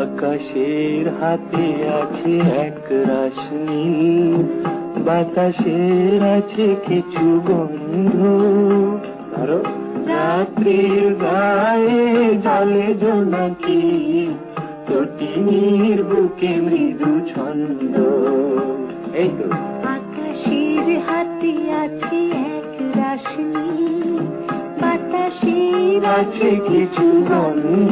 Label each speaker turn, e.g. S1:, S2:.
S1: আকাশের হাতে আছে এক রাশনি বাতাসের আছে কিছু গন্ধ। রাত্রির গায়ে জলে জোনাকি তটিনীর বুকে মৃদু ছন্দ। এই তো।
S2: আকাশের হাতে আছে এক রাশনি বাতাসের
S1: আছে কিছু গন্ধ।